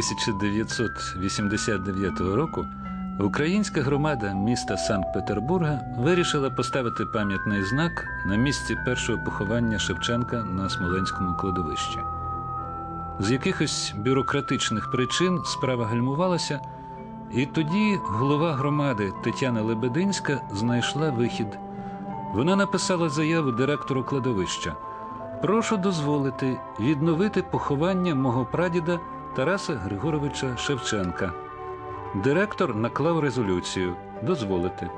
1989 року українська громада міста Санкт-Петербурга вирішила поставити пам'ятний знак на місці першого поховання Шевченка на Смоленському кладовищі. З якихось бюрократичних причин справа гальмувалася, і тоді голова громади Тетяна Лебединська знайшла вихід. Вона написала заяву директору кладовища. Прошу дозволити відновити поховання мого прадіда Тараса Григоровича Шевченка. Директор наклав резолюцію дозволити.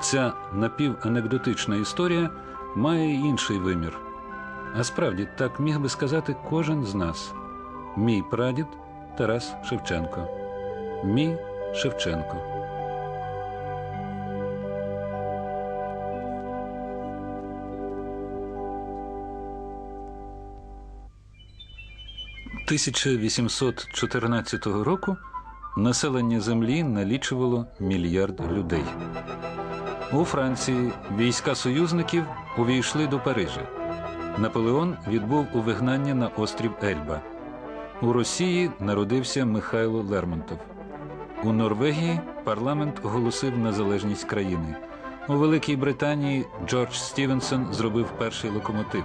Ця напіванекдотична історія має інший вимір. А справді так міг би сказати кожен з нас. Мій прадід Тарас Шевченко. Мій Шевченко. – 1814 року населення землі налічувало мільярд людей. У Франції війська союзників увійшли до Парижа. Наполеон відбув у вигнання на острів Ельба. У Росії народився Михайло Лермонтов. У Норвегії парламент оголосив незалежність країни. У Великій Британії Джордж Стівенсон зробив перший локомотив.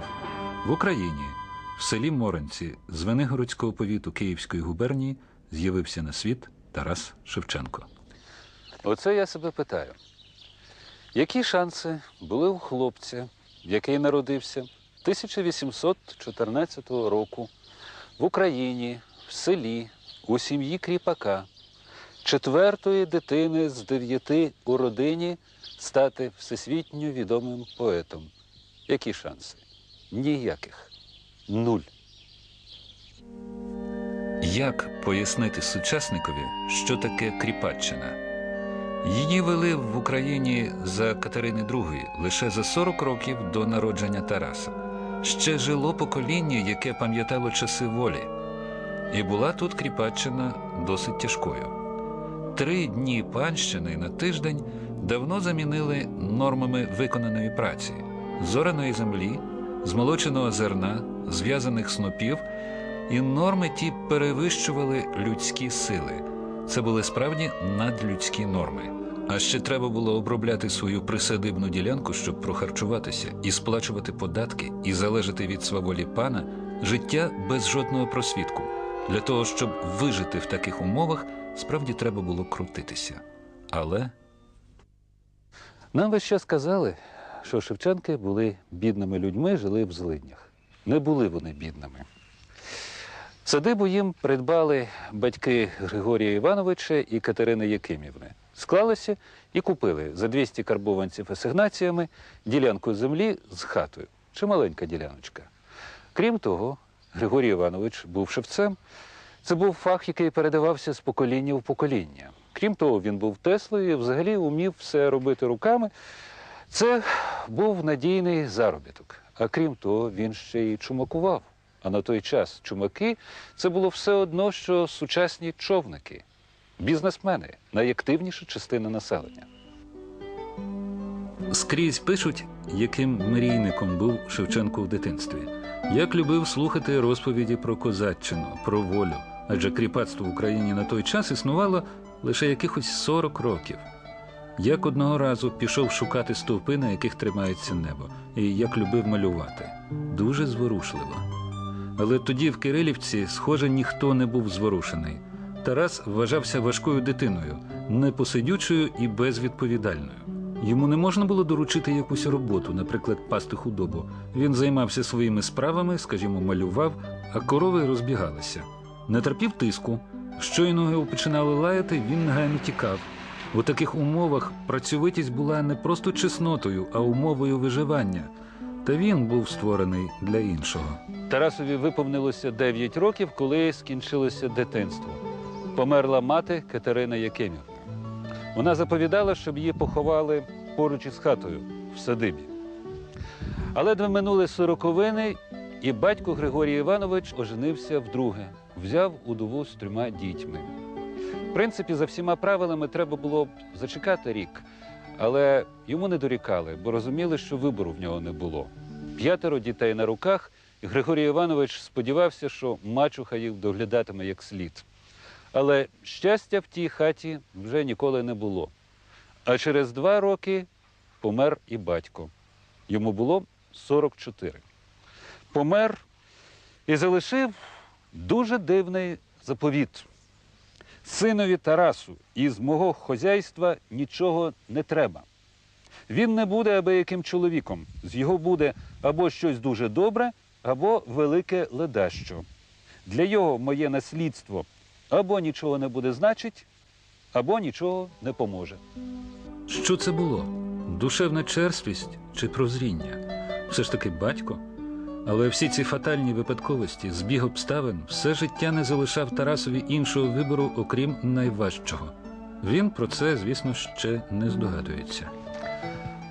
В Україні, в селі Моренці з Венигородського повіту Київської губернії, з'явився на світ Тарас Шевченко. Оце я себе питаю. Які шанси були у хлопця, який народився 1814 року в Україні, в селі, у сім'ї кріпака, четвертої дитини з дев'яти у родині стати всесвітньо відомим поетом? Які шанси? Ніяких. Нуль. Як пояснити сучасникові, що таке кріпаччина? Її вели в Україні за Катерини II лише за 40 років до народження Тараса. Ще жило покоління, яке пам'ятало часи волі. І була тут кріпаччина досить тяжкою. Три дні панщини на тиждень давно замінили нормами виконаної праці, зораної землі, змолоченого зерна, зв'язаних снопів, і норми ті перевищували людські сили. Це були справді надлюдські норми. А ще треба було обробляти свою присадибну ділянку, щоб прохарчуватися і сплачувати податки, і залежати від сваволі пана життя без жодного просвідку. Для того, щоб вижити в таких умовах, справді треба було крутитися. Але нам весь час казали, що Шевченки були бідними людьми, жили в злиднях. Не були вони бідними. Садибу їм придбали батьки Григорія Івановича і Катерини Якимівни. Склалися і купили за 200 карбованців асигнаціями ділянку землі з хатою. Чималенька діляночка. Крім того, Григорій Іванович був шевцем. Це був фах, який передавався з покоління в покоління. Крім того, він був Теслою і взагалі умів все робити руками. Це був надійний заробіток. А крім того, він ще й чумакував. А на той час чумаки це було все одно, що сучасні човники, бізнесмени, найактивніша частина населення. Скрізь пишуть, яким мрійником був Шевченко в дитинстві. Як любив слухати розповіді про козаччину, про волю. Адже кріпацтво в Україні на той час існувало лише якихось 40 років. Як одного разу пішов шукати стовпи, на яких тримається небо, і як любив малювати. Дуже зворушливо. Але тоді в Кирилівці, схоже, ніхто не був зворушений. Тарас вважався важкою дитиною, непосидючою і безвідповідальною. Йому не можна було доручити якусь роботу, наприклад, пасти худобу. Він займався своїми справами, скажімо, малював, а корови розбігалися. Не терпів тиску. Щойно його починали лаяти, він негайно тікав. У таких умовах працьовитість була не просто чеснотою, а умовою виживання. Та він був створений для іншого. Тарасові виповнилося 9 років, коли скінчилося дитинство. Померла мати Катерина Якимівна. Вона заповідала, щоб її поховали поруч із хатою в садибі. Але ледве минули сороковини, і батько Григорій Іванович оженився вдруге, взяв удову з трьома дітьми. Принципі, за всіма правилами треба було б зачекати рік, але йому не дорікали, бо розуміли, що вибору в нього не було. П'ятеро дітей на руках, і Григорій Іванович сподівався, що мачуха їх доглядатиме як слід. Але щастя в тій хаті вже ніколи не було. А через два роки помер і батько. Йому було 44. Помер і залишив дуже дивний заповіт. Синові Тарасу із мого хозяйства нічого не треба. Він не буде абияким чоловіком. З його буде або щось дуже добре, або велике ледащо. Для його моє наслідство або нічого не буде значить, або нічого не поможе. Що це було? Душевна черствість чи прозріння? Все ж таки батько. Але всі ці фатальні випадковості, збіг обставин, все життя не залишав Тарасові іншого вибору, окрім найважчого. Він про це, звісно, ще не здогадується.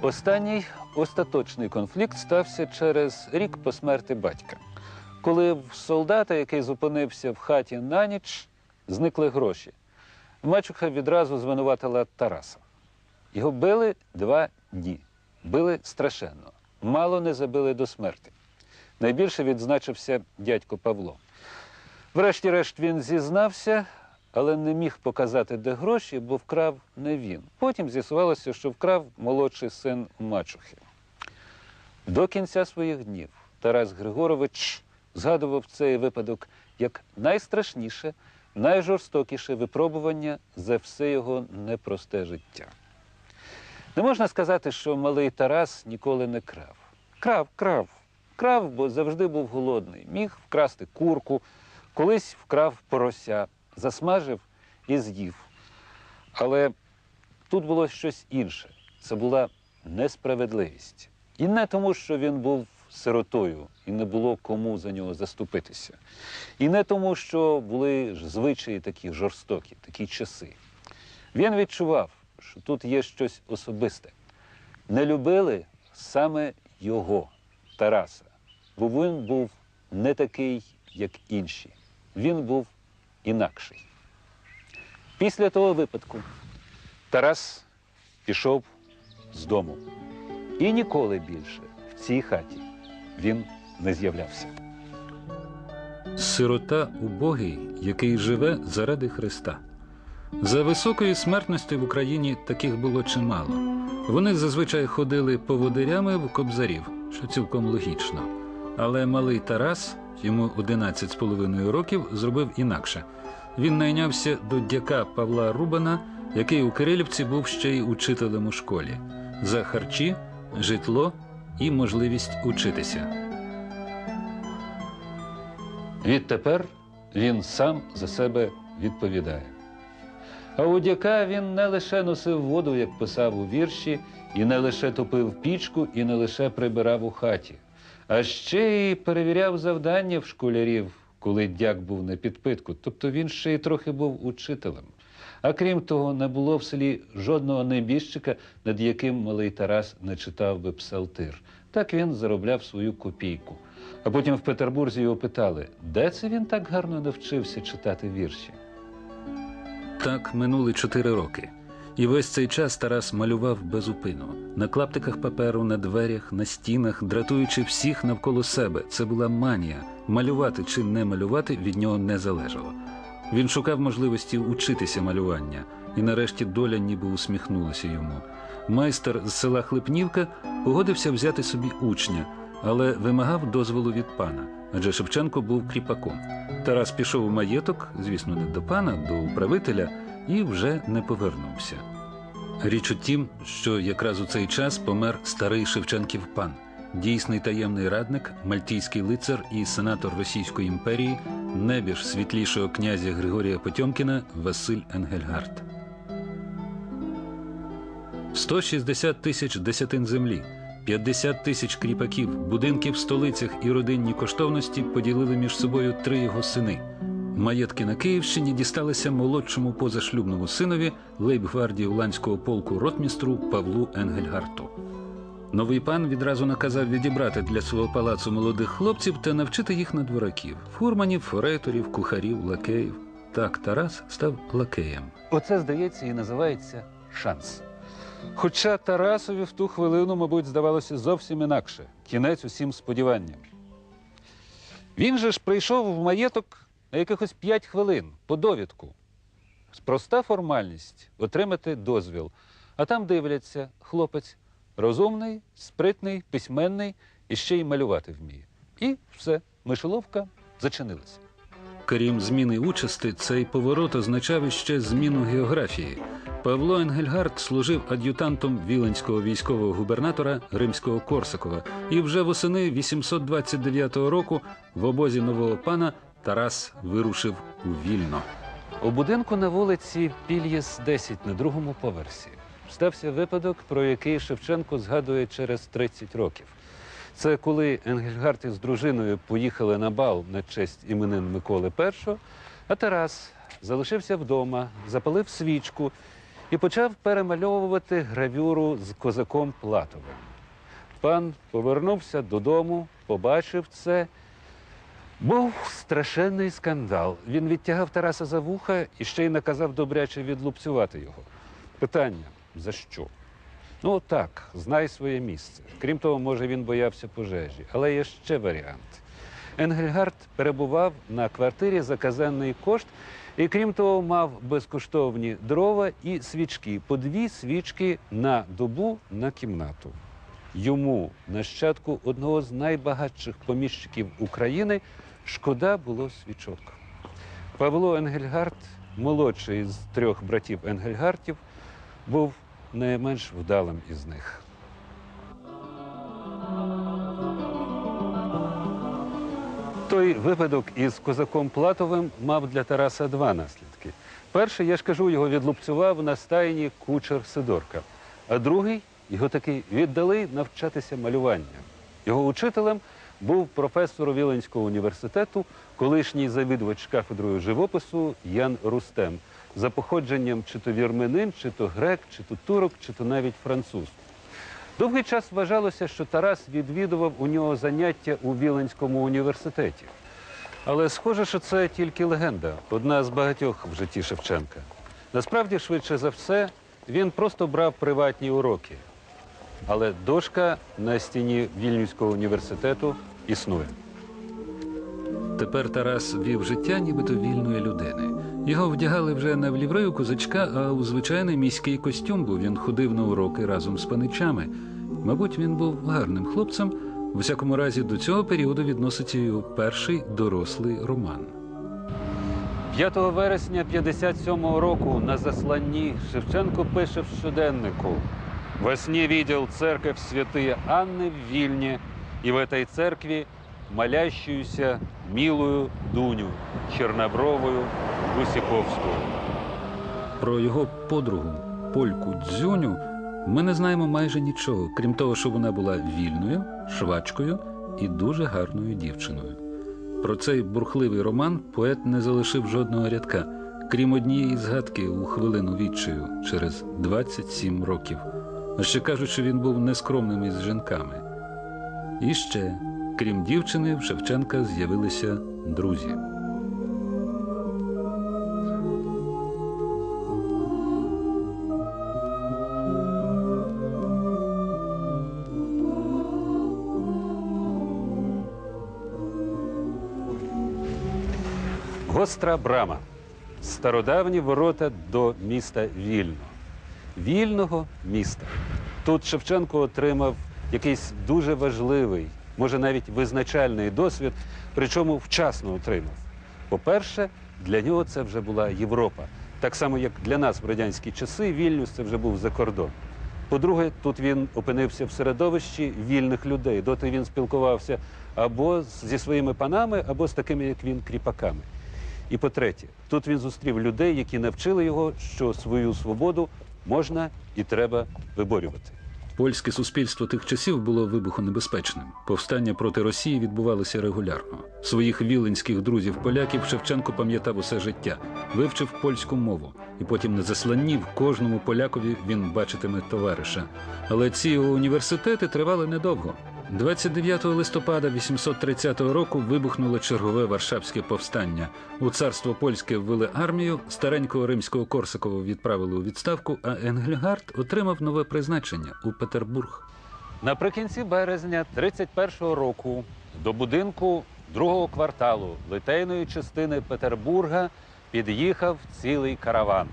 Останній остаточний конфлікт стався через рік по смерті батька, коли в солдата, який зупинився в хаті на ніч, зникли гроші. Мачуха відразу звинуватила Тараса. Його били два дні. Били страшенно. Мало не забили до смерти. Найбільше відзначився дядько Павло. Врешті-решт він зізнався, але не міг показати, де гроші, бо вкрав не він. Потім з'ясувалося, що вкрав молодший син мачухи. До кінця своїх днів Тарас Григорович згадував цей випадок як найстрашніше, найжорстокіше випробування за все його непросте життя. Не можна сказати, що малий Тарас ніколи не крав. Крав, крав. Крав, бо завжди був голодний. Міг вкрасти курку, колись вкрав порося, засмажив і з'їв. Але тут було щось інше. Це була несправедливість. І не тому, що він був сиротою і не було кому за нього заступитися. І не тому, що були звичаї такі жорстокі, такі часи. Він відчував, що тут є щось особисте. Не любили саме його, Тараса, бо він був не такий, як інші. Він був інакший. Після того випадку Тарас пішов з дому. І ніколи більше в цій хаті він не з'являвся. Сирота убогий, який живе заради Христа. За високої смертності в Україні таких було чимало. Вони зазвичай ходили поводирями в кобзарів, що цілком логічно. Але малий Тарас, йому 11 з половиною років, зробив інакше. Він найнявся до дяка Павла Рубана, який у Кирилівці був ще й учителем у школі, за харчі, житло і можливість учитися. Відтепер він сам за себе відповідає. А у дяка він не лише носив воду, як писав у вірші, і не лише топив пічку, і не лише прибирав у хаті, а ще й перевіряв завдання в школярів, коли дяк був на підпитку. Тобто він ще й трохи був учителем. А крім того, не було в селі жодного небіжчика, над яким малий Тарас не читав би псалтир. Так він заробляв свою копійку. А потім в Петербурзі його питали, де це він так гарно навчився читати вірші. Так минули чотири роки. І весь цей час Тарас малював безупину на клаптиках паперу, на дверях, на стінах, дратуючи всіх навколо себе. Це була манія. Малювати чи не малювати від нього не залежало. Він шукав можливості учитися малювання, і нарешті доля ніби усміхнулася йому. Майстер з села Хлипнівка погодився взяти собі учня, але вимагав дозволу від пана, адже Шевченко був кріпаком. Тарас пішов у маєток, звісно, не до пана, до управителя, і вже не повернувся. Річ у тім, що якраз у цей час помер старий Шевченків пан, дійсний таємний радник, мальтійський лицар і сенатор Російської імперії, небіж світлішого князя Григорія Потьомкіна Василь Енгельгард. 160 тисяч десятин землі, 50 тисяч кріпаків, будинки в столицях і родинні коштовності поділили між собою три його сини. Маєтки на Київщині дісталися молодшому позашлюбному синові лейбгвардії Уланського полку ротмістру Павлу Енгельгарту. Новий пан відразу наказав відібрати для свого палацу молодих хлопців та навчити їх на двораків фурманів, форейторів, кухарів, лакеїв. Так Тарас став лакеєм. Оце, здається, і називається шанс. Хоча Тарасові в ту хвилину, мабуть, здавалося зовсім інакше кінець усім сподіванням. Він же ж прийшов в маєток на якихось п'ять хвилин по довідку. Проста формальність отримати дозвіл. А там дивляться, хлопець розумний, спритний, письменний і ще й малювати вміє. І все, мишоловка зачинилася. Крім зміни участи, цей поворот означав іще зміну географії. Павло Енгельгард служив ад'ютантом віленського військового губернатора римського Корсакова, і вже восени 829 року в обозі нового пана Тарас вирушив у Вільно. У будинку на вулиці Пільєс 10 на другому поверсі стався випадок, про який Шевченко згадує через 30 років. Це коли Енгельгард із дружиною поїхали на бал на честь іменин Миколи І, а Тарас залишився вдома, запалив свічку і почав перемальовувати гравюру з козаком Платовим. Пан повернувся додому, побачив це. Був страшенний скандал. Він відтягав Тараса за вуха і ще й наказав добряче відлупцювати його. Питання: за що? Ну так, знай своє місце. Крім того, може, він боявся пожежі. Але є ще варіант. Енгельгард перебував на квартирі за казенний кошт, і крім того, мав безкоштовні дрова і свічки, по дві свічки на добу на кімнату. Йому, нащадку одного з найбагатших поміщиків України, шкода було свічок. Павло Енгельгард, молодший з трьох братів Енгельгартів, був найменш вдалим із них. Той випадок із козаком Платовим мав для Тараса два наслідки. Перший, я ж кажу, його відлупцював на стайні кучер Сидорка, а другий його таки віддали навчатися малюванню. Його учителем був професор Віленського університету, колишній завідувач кафедрою живопису Ян Рустем, за походженням чи то вірменин, чи то грек, чи то турок, чи то навіть француз. Довгий час вважалося, що Тарас відвідував у нього заняття у Віленському університеті. Але схоже, що це тільки легенда, одна з багатьох в житті Шевченка. Насправді, швидше за все, він просто брав приватні уроки. Але дошка на стіні Вільнюського університету існує. Тепер Тарас вів життя нібито вільної людини. Його вдягали вже не в ліврею козачка, а у звичайний міський костюм, бо він ходив на уроки разом з паничами. Мабуть, він був гарним хлопцем. У всякому разі, до цього періоду відноситься його перший дорослий роман. 5 вересня 57 року на засланні Шевченко пише в щоденнику «Во сне видел церковь святые Анны в Вильне, и в этой церкви молящуюся милую Дуню, чернобровую Гусіповську». Про його подругу польку Дзюню ми не знаємо майже нічого, крім того, що вона була вільною, швачкою і дуже гарною дівчиною. Про цей бурхливий роман поет не залишив жодного рядка, крім однієї згадки у хвилину відчаю через 27 років. Ще кажуть, що він був нескромним із жінками. І ще, крім дівчини, в Шевченка з'явилися друзі. Гостра брама. Стародавні ворота до міста Вільно. Вільного міста. Тут Шевченко отримав якийсь дуже важливий, може навіть визначальний досвід, причому вчасно отримав. По-перше, для нього це вже була Європа. Так само, як для нас в радянські часи, Вільнюс це вже був за кордон. По-друге, тут він опинився в середовищі вільних людей. Доти він спілкувався або зі своїми панами, або з такими, як він, кріпаками. І по-третє, тут він зустрів людей, які навчили його, що свою свободу можна і треба виборювати. Польське суспільство тих часів було вибухонебезпечним. Повстання проти Росії відбувалися регулярно. Своїх віленських друзів поляків Шевченко пам'ятав усе життя, вивчив польську мову, і потім на засланні в кожному полякові він бачитиме товариша. Але ці університети тривали недовго. 29 листопада 830 року вибухнуло чергове Варшавське повстання. У царство польське ввели армію, старенького римського Корсакова відправили у відставку, а Енгельгард отримав нове призначення у Петербург. Наприкінці березня 31-го року до будинку другого кварталу литейної частини Петербурга під'їхав цілий караван.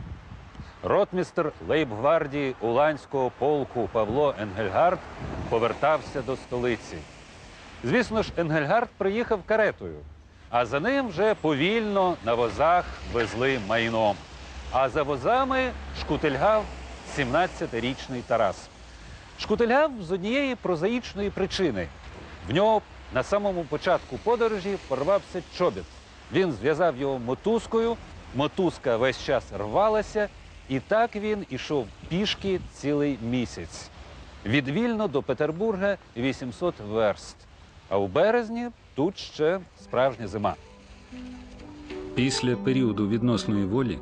Ротмістр лейбгвардії Уланського полку Павло Енгельгард повертався до столиці. Звісно ж, Енгельгард приїхав каретою, а за ним вже повільно на возах везли майно. А за возами шкутильгав 17-річний Тарас. Шкутильгав з однієї прозаїчної причини. В нього на самому початку подорожі порвався чобіт. Він зв'язав його мотузкою, мотузка весь час рвалася, і так він ішов пішки цілий місяць. Від Вільно до Петербурга 800 верст. А у березні тут ще справжня зима. Після періоду відносної волі,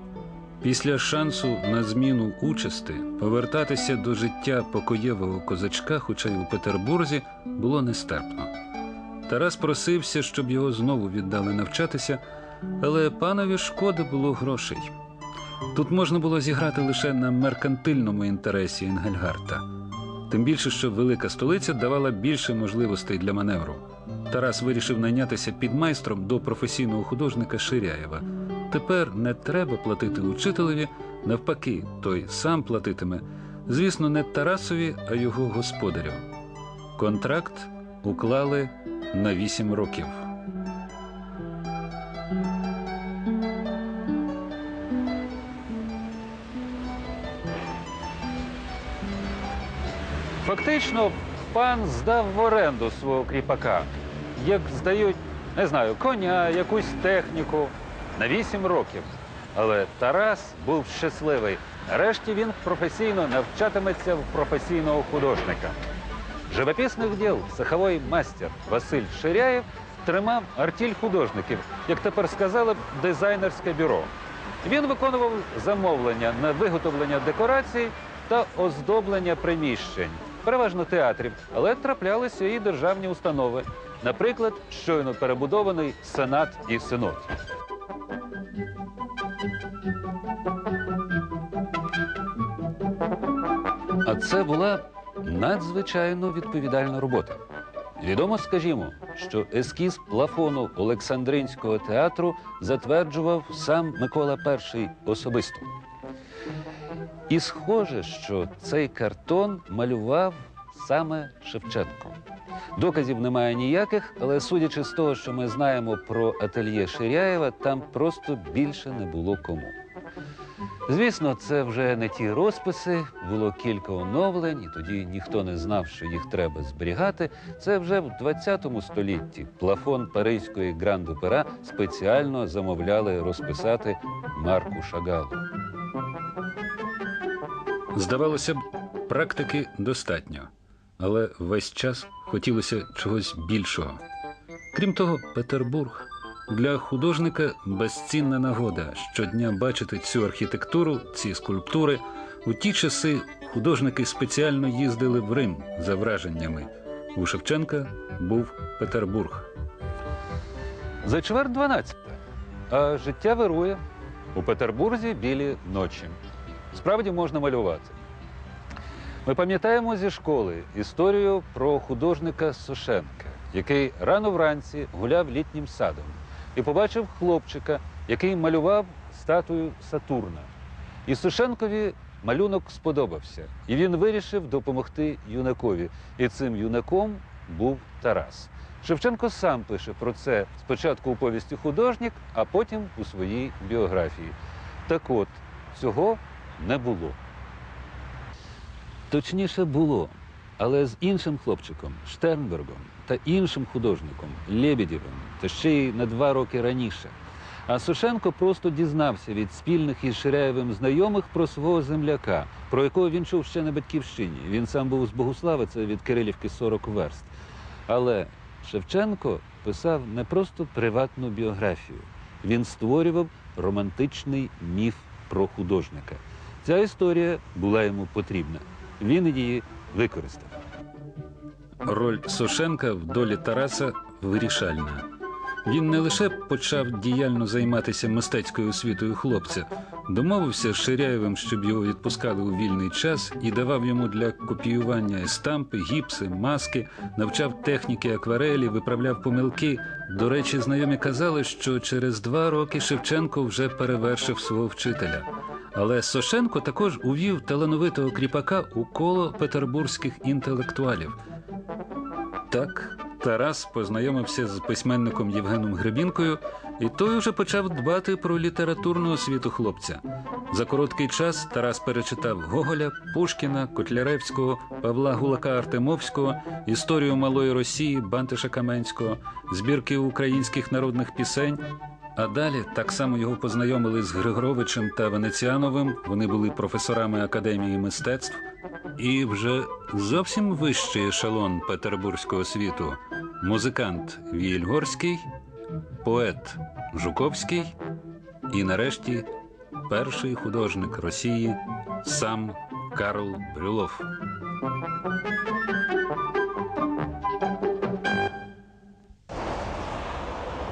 після шансу на зміну участи, повертатися до життя покоєвого козачка, хоча й у Петербурзі, було нестерпно. Тарас просився, щоб його знову віддали навчатися, але панові шкода було грошей. Тут можна було зіграти лише на меркантильному інтересі Енгельгарта. Тим більше, що велика столиця давала більше можливостей для маневру. Тарас вирішив найнятися підмайстром до професійного художника Ширяєва. Тепер не треба платити учителеві, навпаки, той сам платитиме. Звісно, не Тарасові, а його господарю. Контракт уклали на вісім років. Фактично, пан здав в оренду свого кріпака. Як здають, не знаю, коня, якусь техніку на 8 років. Але Тарас був щасливий. Нарешті він професійно навчатиметься в професійного художника. Живописних діл цеховий майстер Василь Ширяєв тримав артіль художників, як тепер сказали дизайнерське бюро. Він виконував замовлення на виготовлення декорацій та оздоблення приміщень, переважно театрів, але траплялися і державні установи, наприклад, щойно перебудований сенат і синод. А це була надзвичайно відповідальна робота. Відомо, скажімо, що ескіз плафону Олександринського театру затверджував сам Микола І особисто. І схоже, що цей картон малював саме Шевченко. Доказів немає ніяких, але судячи з того, що ми знаємо про ательє Ширяєва, там просто більше не було кому. Звісно, це вже не ті розписи, було кілька оновлень, і тоді ніхто не знав, що їх треба зберігати. Це вже в 20 столітті плафон Паризької гранд-опера спеціально замовляли розписати Марку Шагалу. Здавалося б, практики достатньо, але весь час хотілося чогось більшого. Крім того, Петербург для художника безцінна нагода щодня бачити цю архітектуру, ці скульптури. У ті часи художники спеціально їздили в Рим за враженнями. У Шевченка був Петербург. За чверть 12. А життя вирує. У Петербурзі білі ночі. Справді можна малювати. Ми пам'ятаємо зі школи історію про художника Сушенка, який рано вранці гуляв літнім садом і побачив хлопчика, який малював статую Сатурна. І Сушенкові малюнок сподобався, і він вирішив допомогти юнакові. І цим юнаком був Тарас. Шевченко сам пише про це спочатку у повісті художник, а потім у своїй біографії. Так от, цього не було. Точніше було, але з іншим хлопчиком Штернбергом та іншим художником Лебедєвим, та ще й на два роки раніше. А Сушенко просто дізнався від спільних із Ширяєвим знайомих про свого земляка, про якого він чув ще на батьківщині. Він сам був з Богуслави, це від Кирилівки 40 верст. Але Шевченко писав не просто приватну біографію, він створював романтичний міф про художника. Ця історія була йому потрібна. Він її використав. Роль Сушенка в долі Тараса вирішальна. Він не лише почав діяльно займатися мистецькою освітою хлопця, домовився з Ширяєвим, щоб його відпускали у вільний час, і давав йому для копіювання естампи, гіпси, маски, навчав техніки акварелі, виправляв помилки. До речі, знайомі казали, що через два роки Шевченко вже перевершив свого вчителя. Але Сошенко також увів талановитого кріпака у коло петербурзьких інтелектуалів. Так, Тарас познайомився з письменником Євгеном Гребінкою, і той уже почав дбати про літературну освіту хлопця. За короткий час Тарас перечитав Гоголя, Пушкіна, Котляревського, Павла Гулака Артемовського, історію малої Росії, Бантиша Каменського, збірки українських народних пісень. А далі так само його познайомили з Григоровичем та Венеціановим. Вони були професорами Академії мистецтв. І вже зовсім вищий ешелон петербурзького світу музикант Вільгорський, поет Жуковський і нарешті перший художник Росії сам Карл Брюлов.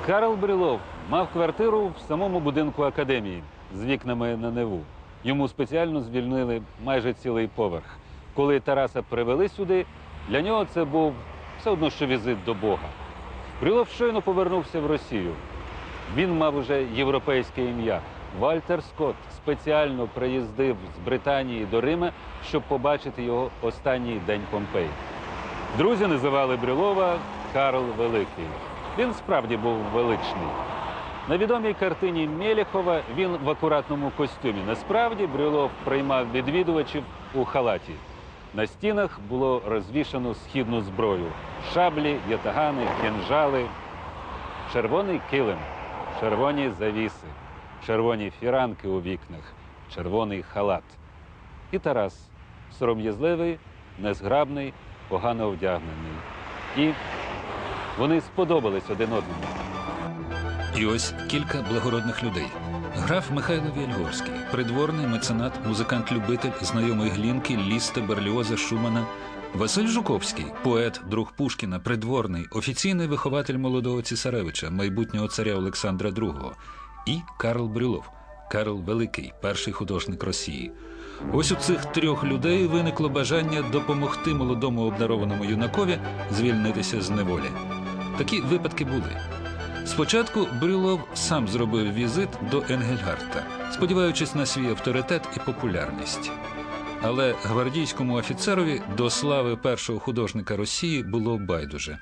Карл Брілов мав квартиру в самому будинку академії з вікнами на Неву. Йому спеціально звільнили майже цілий поверх. Коли Тараса привели сюди, для нього це був все одно, що візит до Бога. Брілов щойно повернувся в Росію. Він мав уже європейське ім'я. Вальтер Скотт спеціально приїздив з Британії до Рима, щоб побачити його останній день Помпеї. Друзі називали Брюлова Карл Великий. Він справді був величний. На відомій картині Мєлєхова він в акуратному костюмі. Насправді Брюлов приймав відвідувачів у халаті. На стінах було розвішано східну зброю: шаблі, ятагани, кінжали, червоний килим, червоні завіси, червоні фіранки у вікнах, червоний халат. І Тарас сором'язливий, незграбний, погано вдягнений. І вони сподобались один одному. І ось кілька благородних людей. Граф Михайло Вільгорський, придворний меценат, музикант-любитель, знайомий Глінки, Ліста, Берліоза, Шумана. Василь Жуковський, поет, друг Пушкіна, придворний, офіційний вихователь молодого цісаревича, майбутнього царя Олександра II. І Карл Брюлов, Карл Великий, перший художник Росії. Ось у цих трьох людей виникло бажання допомогти молодому обдарованому юнакові звільнитися з неволі. Такі випадки були. Спочатку Брюлов сам зробив візит до Енгельгарта, сподіваючись на свій авторитет і популярність. Але гвардійському офіцерові до слави першого художника Росії було байдуже.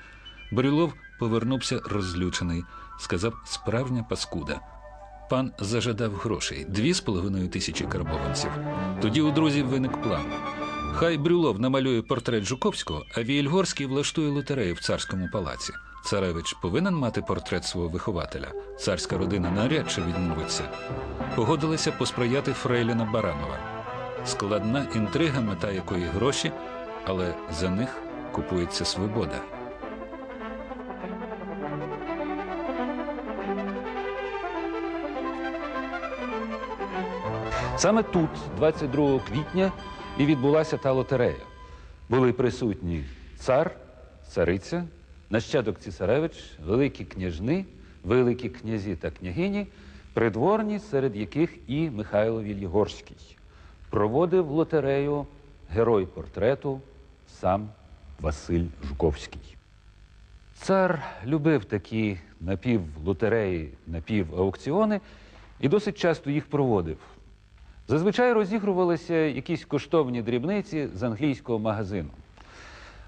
Брюлов повернувся розлючений, сказав справжня паскуда. Пан зажадав грошей дві з половиною тисячі карбованців. Тоді у друзів виник план. Хай Брюлов намалює портрет Жуковського, а Віельгорський влаштує лотерею в царському палаці. Царевич повинен мати портрет свого вихователя. Царська родина навряд чи відмовиться. Погодилися посприяти Фрейліна Баранова. Складна інтрига, мета якої гроші, але за них купується свобода. Саме тут, 22 квітня, і відбулася та лотерея. Були присутні цар, цариця, нащадок цісаревич, великі княжни, великі князі та княгині, придворні, серед яких і Михайло Вільєгорський. Проводив лотерею герой портрету сам Василь Жуковський. Цар любив такі напівлотереї, напіваукціони і досить часто їх проводив. Зазвичай розігрувалися якісь коштовні дрібниці з англійського магазину.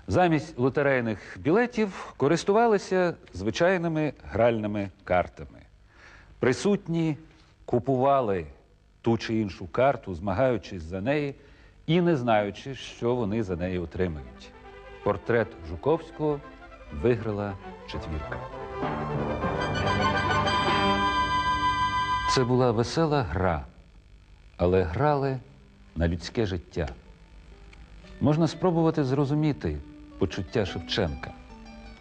Замість лотерейних білетів користувалися звичайними гральними картами. Присутні купували ту чи іншу карту, змагаючись за неї і не знаючи, що вони за неї отримають. Портрет Жуковського виграла четвірка. Це була весела гра, але грали на людське життя. Можна спробувати зрозуміти почуття Шевченка.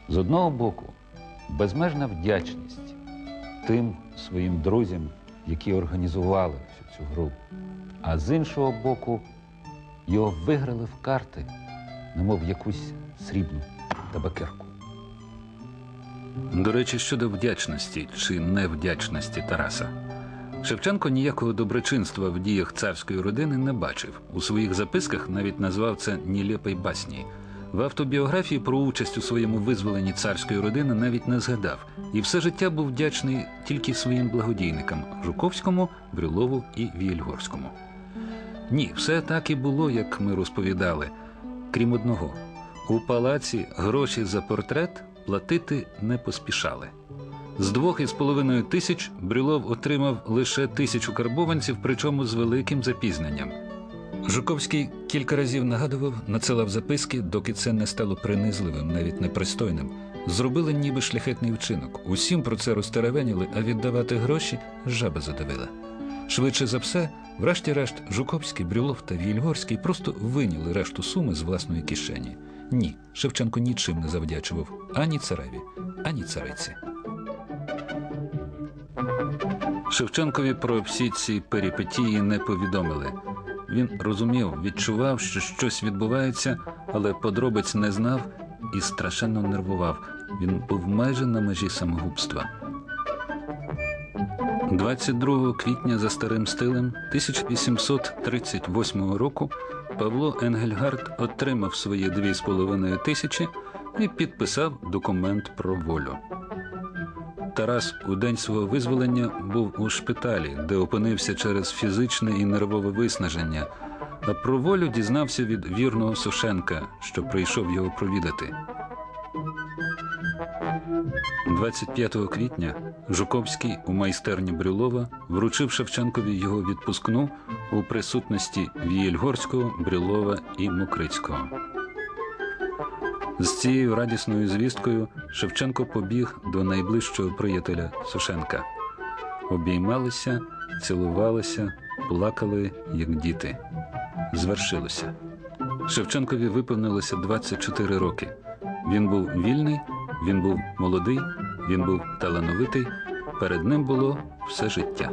З одного боку, безмежна вдячність тим своїм друзям, які організували всю цю гру. А з іншого боку, його виграли в карти, немов якусь срібну табакерку. До речі, щодо вдячності чи невдячності Тараса. Шевченко ніякого доброчинства в діях царської родини не бачив. У своїх записках навіть назвав це нілепий басні. В автобіографії про участь у своєму визволенні царської родини навіть не згадав, і все життя був вдячний тільки своїм благодійникам Жуковському, Брюлову і Віельгорському. Ні, все так і було, як ми розповідали. Крім одного, у палаці гроші за портрет платити не поспішали. З двох із половиною тисяч Брюлов отримав лише тисячу карбованців, причому з великим запізненням. Жуковський кілька разів нагадував, надсилав записки, доки це не стало принизливим, навіть непристойним. Зробили ніби шляхетний вчинок. Усім про це розтеревеніли, а віддавати гроші жаба задавила. Швидше за все, врешті-решт, Жуковський, Брюлов та Вільгорський просто виняли решту суми з власної кишені. Ні, Шевченко нічим не завдячував ані цареві, ані цариці. Шевченкові про всі ці перипетії не повідомили. Він розумів, відчував, що щось відбувається, але подробиць не знав і страшенно нервував. Він був майже на межі самогубства. 22 квітня за старим стилем 1838 року Павло Енгельгард отримав свої 2,5 тисячі і підписав документ про волю. Тарас у день свого визволення був у шпиталі, де опинився через фізичне і нервове виснаження, а про волю дізнався від вірного Сушенка, що прийшов його провідати. 25 квітня Жуковський у майстерні Брюлова вручив Шевченкові його відпускну у присутності Вієльгорського, Брюлова і Мокрицького. З цією радісною звісткою Шевченко побіг до найближчого приятеля Сушенка. Обіймалися, цілувалися, плакали, як діти. Звершилося. Шевченкові виповнилося 24 роки. Він був вільний, він був молодий, він був талановитий. Перед ним було все життя.